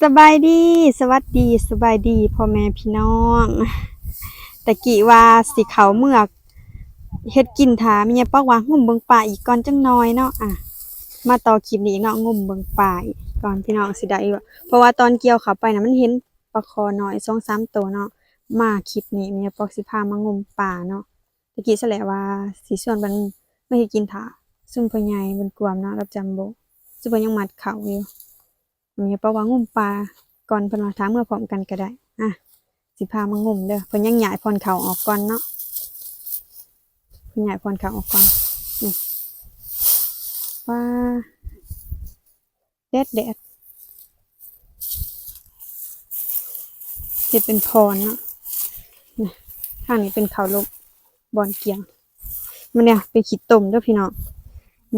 สบายดี สวัสดี สบายดีพ่อแม่พี่น้องตะกี้ว่าสิเขาเมือกเฮ็ดกินถามียปอกว่างุ่มเบิงป่าอีกก่อนจังน้อยเนาะอะ มาต่อคลิปนี้เนาะงุ่มเบิงป่าอีกก่อนพี่น้องสิได้ว่าเพราะว่าตอนเกี่ยวเขาไปนะมันเห็นปลาคอน้อย2-3ตัวเนาะมาคลิปนี้มียปอกสิพามางุ่มป่าเนาะตะกี้แหละว่าสิส่วนมันไม่ให้กินถาซึ่งพ่อใหญ่บนกวมเนาะกับจัมโบ ซึ่งเพิ่ยังมัดเข่าอยู่มีปลาวางงมปลาก่อนเพิ่นมาถามเมื่อพร้อมกันก็ได้อะสิพามางมเด้อเพิ่นยังหยายพรเข่าออกก่อนเนาะเพิ่นหยายพรเข่าออกก่อนนี่ว่าแดดแดดเฮ็ดเป็นพรเนาะนี่ข้างนี้เป็นเขาลบบอนเกียงมันเนี่ยเป็นขีดต้มเด้อพี่น้อง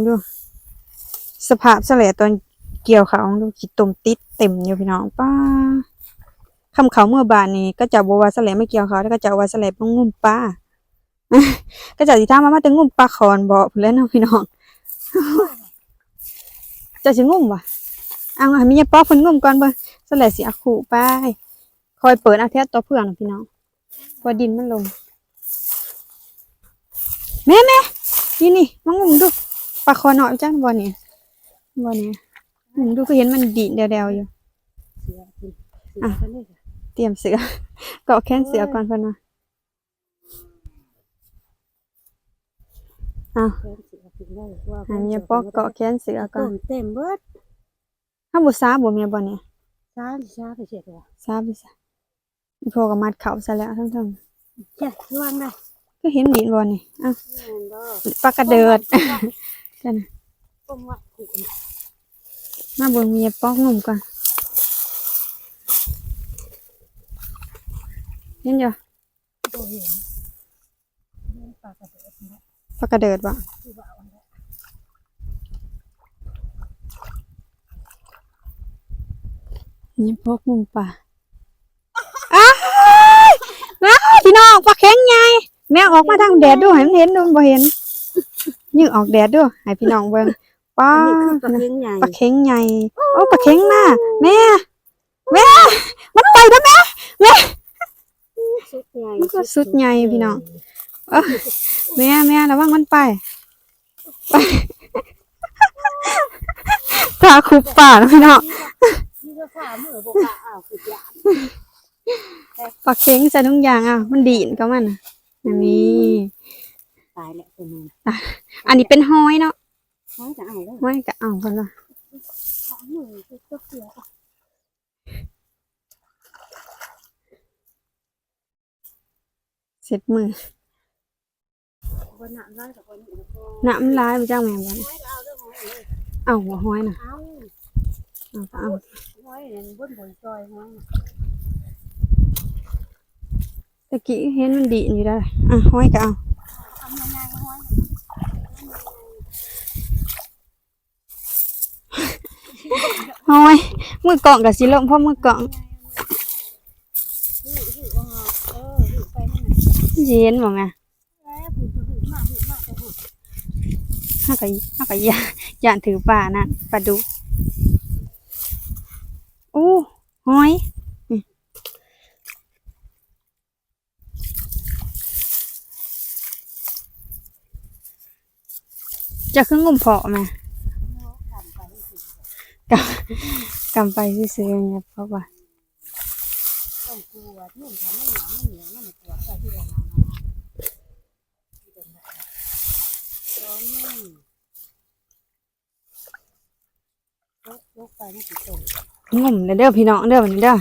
ดู สภาพแสลตอนเกี่ยวเขาดูขีดตุ่มติดเต็มอยู่พี่น้องป้าคำเขาเมื่อบานนี้ก็จะบว่าแสลไม่เกี่ยวเขาแล้วก็จะว่าแสลต้องงุ่มป้าก็จะสิถามว่ามาแต่งุ่มปลาคอนบอกเพื่อนเนาะพี่น้องจะสิงุ่มวะเอาให้มียป๊อกเพิ่นงุ่มก่อนเบิ่งแสลสิอาขู่ไปคอยเปิดอาแท้ตัวเพื่อนพี่น้องพอดินมันลงแม่แม่นี่นี่มางุ่มดูปลาคอน้อยจังบ่เนี่ ยวันนี้ผมดูก็เห็นมันดีดเดวๆอยู่ เสือกินเสืออะเขาเนี่ยเตรียมเสือ เกาะแขนเสือก่อนเพิ่นว่าอ้าวแขนเสือกินได้ว่าหาเมียปอกเกาะแขนเสือก่อต้นมเต็มเบิดถ้าบ่ซาบ่เมียบ่เนี่ยช้าช้าไปเสียตัวซาบ่ซาอีพ่อก็มัดเข่าซะแล้วทั้งจ้ะวางได้ๆก็เห็นดีดบ่นี่อ้าวแม่นบ่ปลากระเดิดกันนะต้มวัดขุ่น มาเบิ่งเมียปอกหนุ่มก่อนเห็นอยู่บ่เห็นเลี้ยงปลากระเดิดปลากระเดิดบ่ที่ว่าเอาไว้เมียปอกหนุ่มป่าอ้ายมาพี่น้องปลาแข็งใหญ่แม่ออกมาทางแดดดูให้มันเห็นดูมันบ่เห็นยืงออกแดดดูให้พี่น้องเบิ่ง ป้าอันนี้คือปลาเลี้ยงใหญ่ปลาเข็งใหญ่โอ้ปลาเข็งมาแม่แม่มันไปแล้วแม่สุดใหญ่มันก็สุดใหญ่พี่น้องเออแม่แม่ระวังมันไปไปตาคุบป่าแล้วพี่น้องนี่ก็ขามือบ่กะอ้าวคือหยาบปลาเข็งใส่ทุกอย่างอะ มันดีนก็มันอะอันนี้ตายแล้วตัวนึงอันนี้เป็นห้อยเนาะ น้อยจะเอาแล้วห้อยก็เอาคนละเสือเสร็จมือน้ำลายมันจ้างแม่บ่เนี่ยไม่เอาเรื่อยหัวห้อยน่ะเอาเอาเอาไว้เนี่ยบนบนซอยไว้ตะกี้เห็นมันดีอยู่ได้อะห้อยก็เอา ทำยังไงไว้ยมือกล่องกับสิลมเพราะมือกล่องหือหือว่าเออหือไปนั่นน่ะสิเห็นบ่แม่แล้วหือหือมาก้อยห้าก็ห้าก็ย่าย่านถือป่านั่นปลาดุกโอ้หอยจะขึ้นงุ่มเพาะไหม กำกำไปซื้อๆเนี่ยเพราะว่าต้องกลัวนุ่มเขาไม่หนาไม่เหนียวไม่กลัวใส่ที่เรามาตอนนี้ลกลกไปนี่สิตรงงุ่มเด้อพี่น้องเด้อวันนี้เด้อ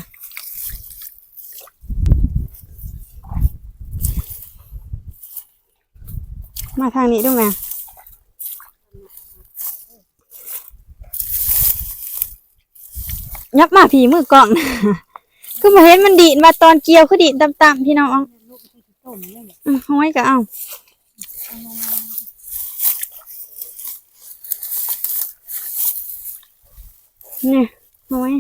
มาทางนี้ด้วยไหม ยับมาผีมือกล่องคือมาเห็นมันดีดมาตอนเกี่ยวคือดีดต่ำๆพี่น้องห้อยก็เอาเนี่ยห้อย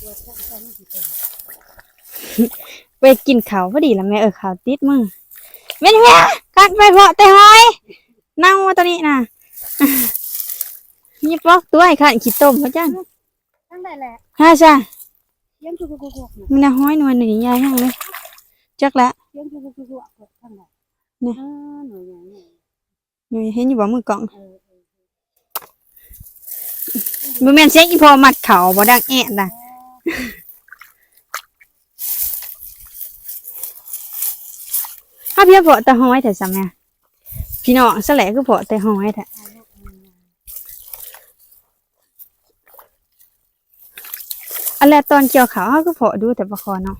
ตัวใส่ใส่นี่สิตรงไปกินข้าพอดีละแม่เออขาติดมือแม่นี่แม่กัดไปเพาะแต่ห้อยนั่งมาตัวนี้น่ะ มีปอกตัวไอ้ค่ะขี้ต้มมาจังทั้งได้แหละฮะจ้ะเลี้ยงกุกกุกกุกมันน่ะห้อยหนวลหนึ่งยายห้างเลยจักละเลี้ยงกุกกุกกุกทั้งได้เนี่ยอ่าหนูอย่างนี้หนูเห็นอยู่บ่มือกล่องเออเออบ่แม่นเสียงอีพอมัดเข่าบ่ดังแอะน่ะถ้าเพียเพาะแต่ห้อยแต่ซ้ำแม่พี่น้องซะแหละคือเพาะแต่ห้อยแท้ เอาลูกมันมา อั นแรกตอนเกี่ยวขาวเฮาก็เพาะดูแต่บ่คอเนาะ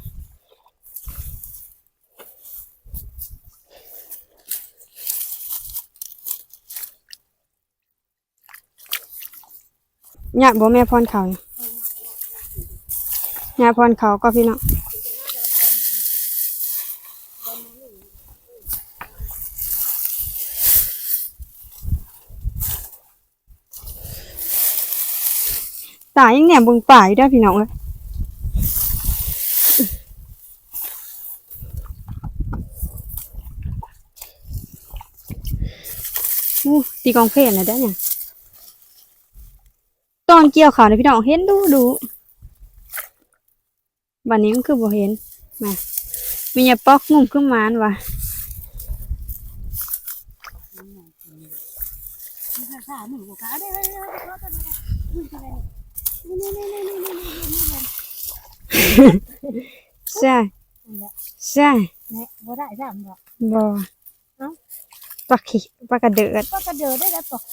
ยากบ่แม่พรเขายาพรเขาก็พี่น้อง ตายังแหนมบิ่งป่าอยู่ด้พี่น้องเอ้ยตีกองเพลนนะเด้เนี่ยตอนเกี่ยวขาวนี่ยพี่น้องเห็นดูดูบันนี้มันคือบ่เห็นมามีอย่าปอกงุ่มขึ้นมานว่ะขาขาหนูขาได้เลยเลยเลยเลยนี่คืออะไรนี่นี่นี่นี่นี่นี่นี่ใช่นี่แหละใช่เนี่ยบ่ได้จ้ะมันบอกบ่เอ้าปลาขี้ปลากระเดิดก็กระเดินได้ แล้วประโค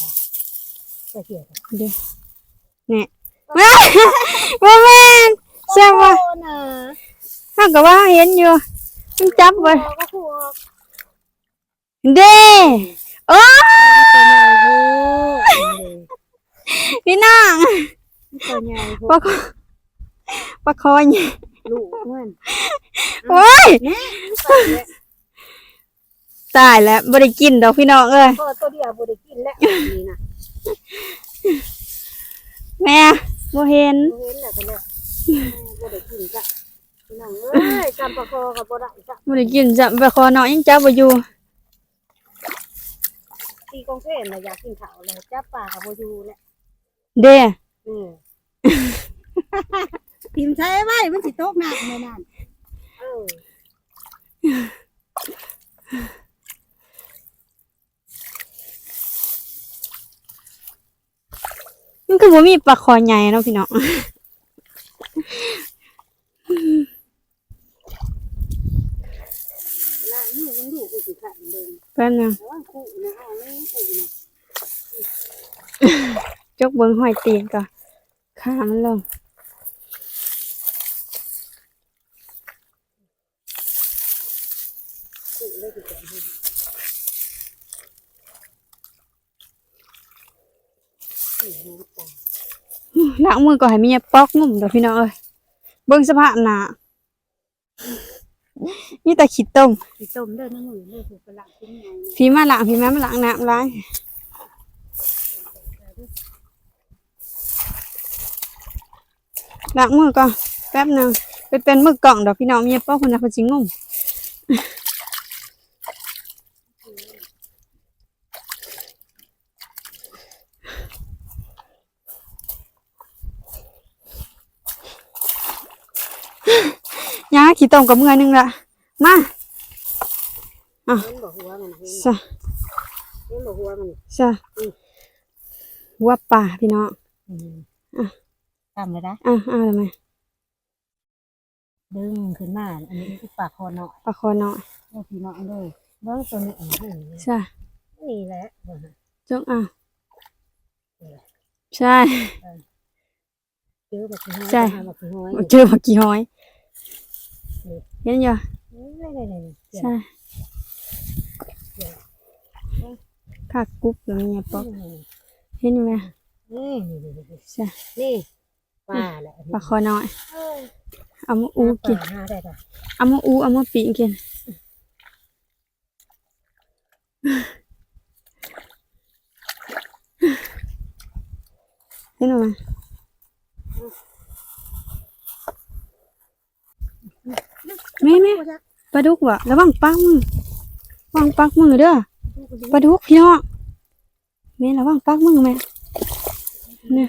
นะจะเหี้ยเด้เนี่ยว้ายบ่แม่นใช่บ่โอ้นะเฮาก็ว่าเห็ นอยู่มันจับไว้ก็คือเด้โอ้ตัวใหญ่โว้พี่น้องตัวใหญ่ปลาคอปลาคอเนี่ยลูกมันโอ้ยตายแล้วบ่ได้กินดอกพี่น้องเอ้ยพอตัวเดียวบ่ได้กินแล้วนี่นะแม่บ่เห็นเห็นแล้วก็แล้วบ่ได้กินจ้ะพี่น้องเอ้ยจำประโคกับบ่ได้จ้ะบ่ได้กินจะไปขอน้องยังจับบ่อยู่ตีกองเพลนน่ะอยากกินข้าวแล้วจับปลากับบ่อยู่แล้วเด้อืม ติมใช้ไว้มันสิตกน้ำในนั้นเออมันคือบ่มีปลาคอใหญ่เนาะพี่น้องล้างมือมันอยู่กูสิขันเดินแป๊บนึงแต่ว่าคู่นะเอาไม่คู่นะจกเบิ่งหอยตีนก่อน ขามันลงคู่เลยสิแกะให้นี่หูตาล้างมือก่อนให้เมียปอกงุ่มเด้อพี่น้องเอ้ยเบิ่งสภาพหน้ามีแต่ขี้ต้มสิต้มเด้อน้ำมือเลยถูกประหลาดทิ้งไงเนี่ยพี่มาล้างพี่มามาล้างน้ำล้าง ล้างมือก่อนแป๊บนึงไปเป็นมือกล่องดอกพี่น้องเมียปอกคนน่ะเขาสิงุ่มยาขี้ต้ม กับเมื่อยหนึงละมาเห็นบ่หัวมันเห็นบ่ซะเห็นบ่หัวมันซะหัวป่าพี่น้องอะทำเลยนะอะเอ่าทำไมดึงขึ้นมา อันนี้คือปากคอเนาะปลาคอน้อยโอ้พี่น้องเลยเบิ่งตัวนี้อื้อหือใช่นี่แหละจงอะใช่ เจอแบบนี้ใช่ หาแบบนี้เจอผักกี่ห้อยเห็นยังนี่เลยเลยใช่ผักกรุ๊บแล้วมีปอกเห็นไหมนี่นี่นี่นี่ใช่นี่ ปลาแหละปลาคอน้อยเออเอามาอูกิน หาได้ปะเอามาอูเอามาปีกกิน เห็นไหมแม่แม่ปลาดุกวะระวังปักมือระวังปักมือเด้อปลาดุกพี่น้องแม่ระวังปักมือแม่เนี่ย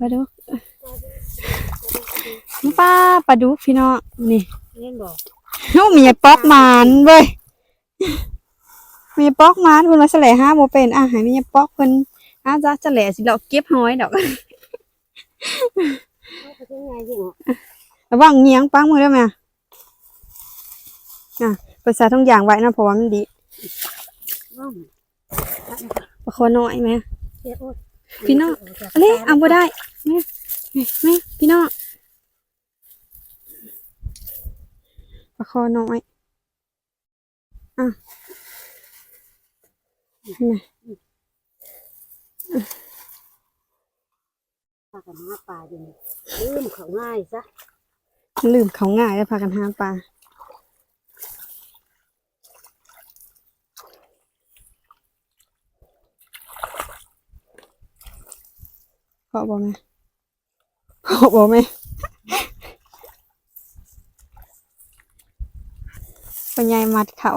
ปลาดุก ปลาดุกปลาดุกป้าปลาดุกพี่น้องนี่เล่นบอกเฮามีปอกหมานเว้ยมีปอกหมานเพิ่นว่าแสลห้าบ่เป็นอะให้มีปอกเพิ่นอาจะแสลสิเราเก็บหอยดอกเขาไปที่ไงยิ่งระวังเงียงปังมือได้ไหมอะอะภาษาทุกอย่างไว้นะเพราะว่ามันดีว่องประคอน้อยไหมเจ้าโอ๊ยพี่น้องอันนี้เอาบ่ได้แม่แม่แม่พี่น้อง ประคอน้อยอะนี่ปลากันหาปลาอยู่ลืมเขาง่ายซะลืมเขาง่ายแล้วพากันหาปลาพอบ่แม่พอบ่แม่ ปัญญายมัดเขา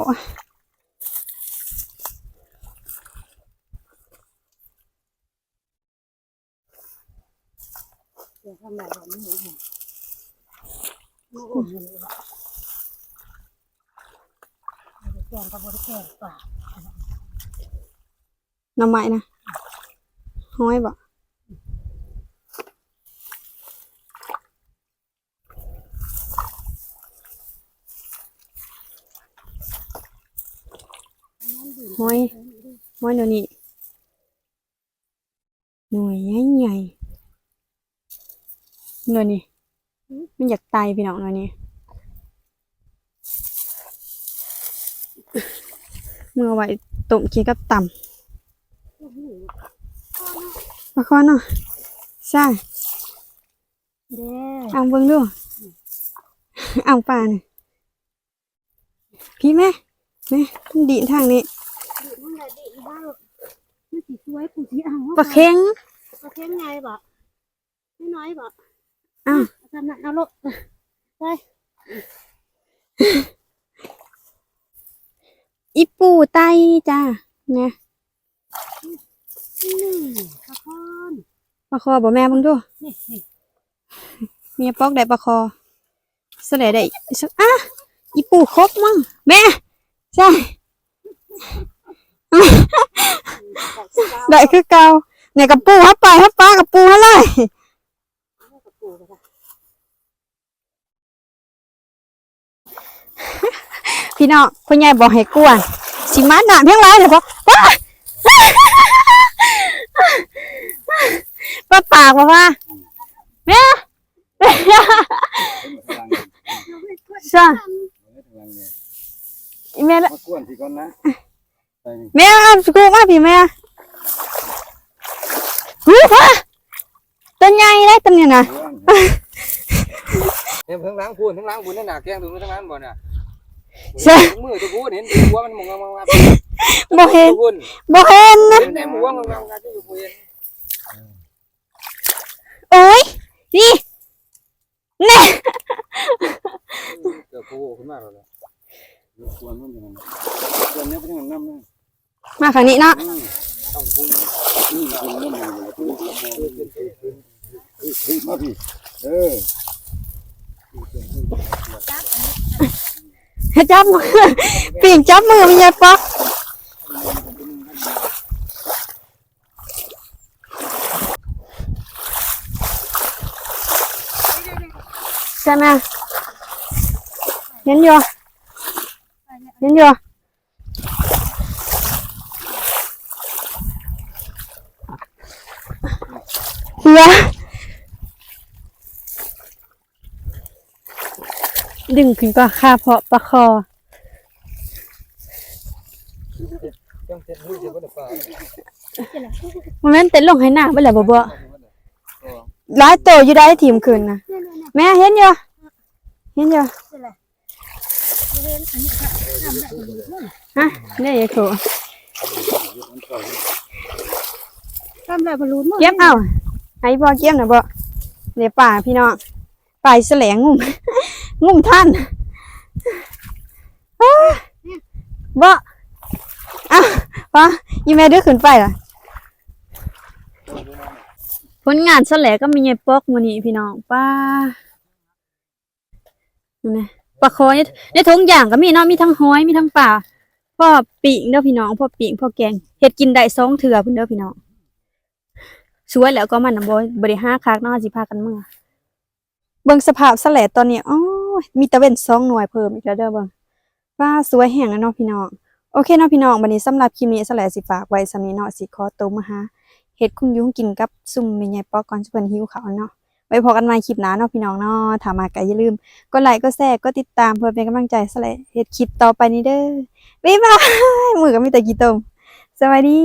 เดี๋ยวทำแบบนี้หมูหัวหมูอมอยู่นี่แหละแกงกับบริแกงปลาหน้ำไม้นะห้อยบ่ ห้อย ห้อยเดี๋ยวนี้ หน่วยใหญ่ใหญ่เดี๋ยวนี้มันอยากตายพี่น้องเดี๋ยวนี้เมื่อไว้ต้มกินกับต่ำมาคอนเนาะใช่เด้เอาเบิ่งดูเอาป่านี่พี่แม่แม่มันดีดทางนี้ดู มันได้ดีบ้างมันสีสวยผู้สีอ่างปลาเค็งปลาเค็งไงบ่ไม่น้อยบ่อ้าวทำนั่นเอาลูกไปอีปูไตจ้าเนี่ยนี่ปลาคอนปลาคอบ่แม่เบิ่งดูนี่นี่เมียปอกได้ปลาคอเสลได้สักอะอีปูครบมั้งแม่ใช่ ได้คือเก่าเนี่ยกับปูฮับไปฮับปลากับปูฮับเลยกับปูไปค่ะพี่น้องพ่อใหญ่บอกให้กวนสิมาหนามเพียงไรเดี๋ยวพอว้าป้าปากบอกว่าแม่ใช่แม่ละมากวนสิก่อนนะไปนี่ แม่เอาสกูมาพี่แม่หูพ่อตัวใหญ่เลยตัวเนี้ยนะเห็นทั้งล้างพูนทั้งล้างบุญนั่นน่ะแกงถึงทั้งนั้นบ่น่ะใช่มือตะกูเห็นหัวมันมองมองมาบ่เห็นบุญบ่เห็นนะเห็นแต่หัวมันมองมาที่อยู่กูเห็นโอ้ยนี่นี่เกิดกูขึ้นมาแล้ว กวนมันอยู่นั่นกวนเนี้ยเป็นอย่างนั้นนะมาข้างนี้เนาะต้องพุ่งนี่มันนั่นน่ะมาพี่เออจับมือปีงจับมือมีไงป๊อกใช่ไหมเห็นอยู่ เห็นอยู่เฮียดึงขึ้นก็คาเพาะประคอเซ็ตมือเดี๋ยวก็จะฟ้ามันแม่นเต้นลงให้หน้าไปแหละบ่บ่หลายโตอยู่ได้ทีมคืนนะแม่เห็นอยู่เห็นอยู่ ฮะนี่ไอ้โถทำแบบบอลลูนมั้งเก็บเอาให้บ่เก็บน่ะบ่เนี่ยป่าพี่น้องป่าแสลงงุ่มงุ่มท่านอ้าบ่อะป้าอีแม่เด้อขึ้นไปล่ะลงานซะแหละก็มีไงปอกมื้อนี้พี่น้องป้านี่นะ ปลาคอยในทงอย่างก็มีเนาะมีทั้งหอยมีทั้งปลาพ่อปิ่งเด้อพี่น้องพ่อปิ่งพ่อแกงเฮ็ดกินได้สองเถื่อพุ่นเด้อพี่น้องสวยแล้วก็มันน่ะบ่บ่ได้าคักเนาะสิพากันเมื้อเบิ่งสภาพซะแหละตอนนี้อ้อมีตะเวนสองหน่วยเพิ่มอีกแล้วเด้อเบิ่งป้าสวยแฮงเนาะพี่น้องโอเคเนาะพี่น้องวันนี้สำหรับคลิปนี้สแลสิฝากไว้สำนี้เนาะสิขอตัวมาหาเฮ็ดคุณยุงกินกับซุ่มแม่ใหญ่ปอก่อนสิเพิ่นหิวเขาเนาะ ไว้พอกันใหม่คลิปหน้าเนาะพี่น้องเนาะถ้ามาก็อย่าลืมกดไลค์กดแชร์กดติดตามเพื่อเป็นกำลังใจสละเฮ็ดคลิปต่อไปนี้เด้อบ๊ายบายมือก็มีแต่กี่ตมสวัสดี